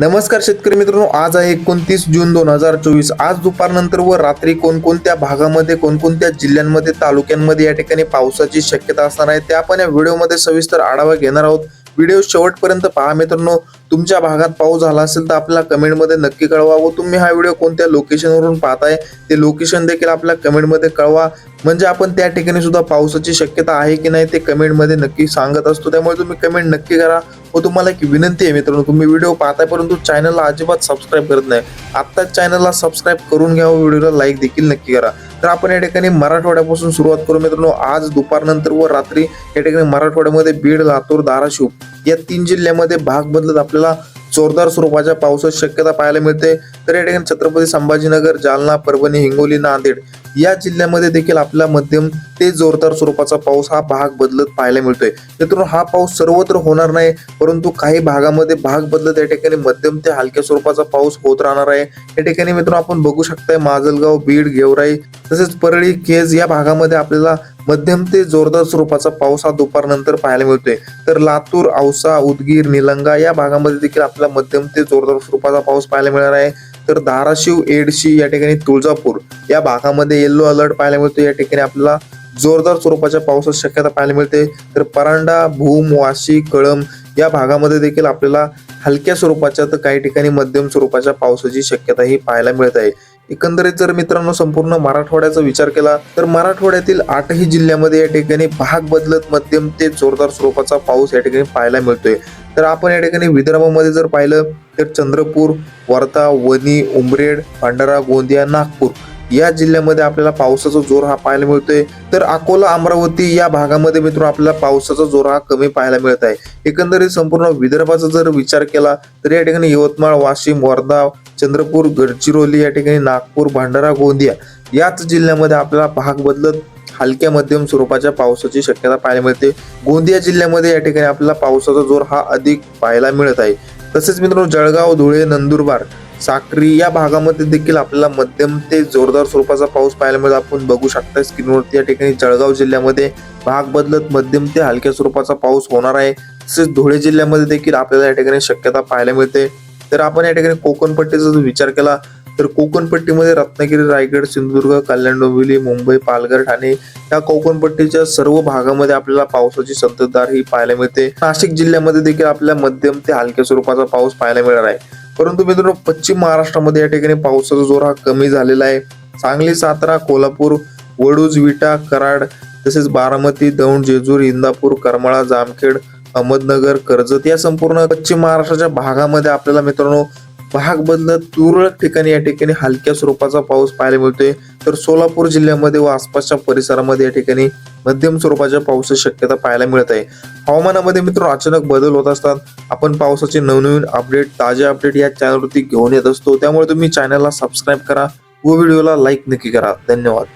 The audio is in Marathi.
नमस्कार शेतकरी मित्रांनो आज आहे एकोणतीस जून दोन हजार चोवीस. आज दुपारनंतर व रात्री कोणकोणत्या भागामध्ये कोणकोणत्या जिल्ह्यांमध्ये तालुक्यांमध्ये या ठिकाणी पावसाची शक्यता असणार आहे त्या आपण या व्हिडिओमध्ये सविस्तर आढावा घेणार आहोत. व्हिडिओ शेवटपर्यंत पहा मित्रांनो. तुमच्या भागात पाऊस झाला असेल तर आपल्याला कमेंटमध्ये नक्की कळवा व तुम्ही हा व्हिडिओ कोणत्या लोकेशनवरून पाहताय ते लोकेशन देखील आपल्या कमेंटमध्ये कळवा. म्हणजे आपण त्या ठिकाणी सुद्धा पावसाची शक्यता आहे की नाही ते कमेंटमध्ये नक्की सांगत असतो. त्यामुळे तुम्ही कमेंट नक्की करा. व तुम्हाला एक विनंती आहे मित्रांनो तुम्ही व्हिडिओ पाहताय परंतु चॅनलला अजिबात सबस्क्राईब करत नाही. आत्ताच चॅनलला सबस्क्राईब करून घ्या व्हिडिओला लाईक देखील नक्की करा. तर आपण या ठिकाणी मराठवाड्यापासून सुरुवात करू मित्रांनो. आज दुपारनंतर व रात्री या ठिकाणी मराठवाड्यामध्ये बीड लातूर धाराशिव या तीन जिल्ह्यामध्ये भाग बदलत आपल्याला जोरदार स्वरूपाच्या पावसाची शक्यता पाहायला मिळते. तर या ठिकाणी छत्रपती संभाजीनगर जालना परभणी हिंगोली नांदेड या जिल्ह्यामध्ये देखील आपला मध्यम ते जोरदार स्वरूपाचा पाऊस हा भाग बदलत पाहायला मिळतोय. मित्रांनो हा पाऊस सर्वत्र होणार नाही परंतु काही भागामध्ये भाग बदलत या ठिकाणी मध्यम ते हलक्या स्वरूपाचा पाऊस होत राहणार आहे. या ठिकाणी मित्रांनो आपण बघू शकताय माजलगाव बीड गेवराई तसेच परळी केज या भागामध्ये आपल्याला मध्यम ते जोरदार स्वरूपाचा पाऊस हा दुपारनंतर पाहायला मिळतोय. तर लातूर औसा उदगीर निलंगा या भागामध्ये देखील आपल्याला मध्यम ते जोरदार स्वरूपाचा पाऊस पाहायला मिळणार आहे. तर धाराशिव एडशी या ठिकाणी तुळजापूर या भागामध्ये येल्लो अलर्ट पाहायला मिळतो या ठिकाणी आपल्याला जोरदार स्वरूपाच्या पावसाची शक्यता पाहायला मिळते. तर परांडा भूम वाशी कळम या भागामध्ये देखील आपल्याला हलक्या स्वरूपाच्या तर काही ठिकाणी मध्यम स्वरूपाच्या पावसाची शक्यता ही पाहायला मिळत आहे. एकंदरीत जर मित्रांनो संपूर्ण मराठवाड्याचा विचार केला तर मराठवाड्यातील आठही जिल्ह्यामध्ये या ठिकाणी भाग बदलत मध्यम ते जोरदार स्वरूपाचा पाऊस या ठिकाणी पाहायला मिळतोय. तर आपण या ठिकाणी विदर्भामध्ये जर पाहिलं तर चंद्रपूर वर्धा वणी उमरेड भंडारा गोंदिया नागपूर या जिल्ह्यामध्ये आपल्याला पावसाचा जोर हा पाहायला मिळतोय. तर अकोला अमरावती या भागामध्ये मित्र आपल्याला पावसाचा जोर हा कमी पाहायला मिळत आहे. एकंदरीत संपूर्ण विदर्भाचा जर विचार केला तर या ठिकाणी यवतमाळ वाशिम वर्धा चंद्रपूर गडचिरोली या ठिकाणी नागपूर भंडारा गोंदिया याच जिल्ह्यामध्ये आपल्याला भाग बदलत हलक्या मध्यम स्वरूपाच्या पावसाची शक्यता पाहायला मिळते. गोंदिया जिल्ह्यामध्ये या ठिकाणी आपल्याला पावसाचा जोर हा अधिक पाहायला मिळत आहे. तसेच मित्रांनो जळगाव धुळे नंदुरबार साक्री या भागामध्ये देखील आपल्याला मध्यम ते जोरदार स्वरूपाचा पाऊस पाहायला मिळतो. आपण बघू शकता स्क्रीनवरती या ठिकाणी जळगाव जिल्ह्यामध्ये भाग बदलत मध्यम ते हलक्या स्वरूपाचा पाऊस होणार आहे. तसेच धुळे जिल्ह्यामध्ये देखील आपल्याला या ठिकाणी शक्यता पाहायला मिळते. तर आपण या ठिकाणी कोकणपट्टीचा जर विचार केला तर कोकणपट्टीमध्ये रत्नागिरी रायगड सिंधुदुर्ग कल्याण डोंबिवली मुंबई पालघर ठाणे या कोकणपट्टीच्या सर्व भागामध्ये आपल्याला पावसाची संततधार ही पाहायला मिळते. नाशिक जिल्ह्यामध्ये देखील आपल्या मध्यम ते हलक्या स्वरूपाचा पाऊस पाहायला मिळणार आहे. परंतु मित्रांनो पश्चिम महाराष्ट्रामध्ये या ठिकाणी पावसाचा जोर हा कमी झालेला आहे. सांगली सातारा कोल्हापूर वडूज विटा कराड तसेच बारामती दौंड जेजूर इंदापूर करमाळा जामखेड अहमदनगर कर्जत या संपूर्ण पश्चिम महाराष्ट्राच्या भागामध्ये आपल्याला मित्रांनो भाग बदलत तुरळक ठिकाणी या ठिकाणी हलक्या स्वरूपाचा पाऊस पाहायला मिळतोय. तर सोलापूर जिल्ह्यामध्ये व आसपासच्या परिसरामध्ये या ठिकाणी मध्यम स्वरूपाच्या पावसाची शक्यता पाहायला मिळत आहे. हवामानामध्ये मित्र अचानक बदल होत असतात. आपण पावसाचे नवनवीन अपडेट ताजे अपडेट या चॅनलवरती घेऊन येत असतो. त्यामुळे तुम्ही चॅनलला सबस्क्राईब करा व व्हिडिओला लाईक नक्की करा. धन्यवाद.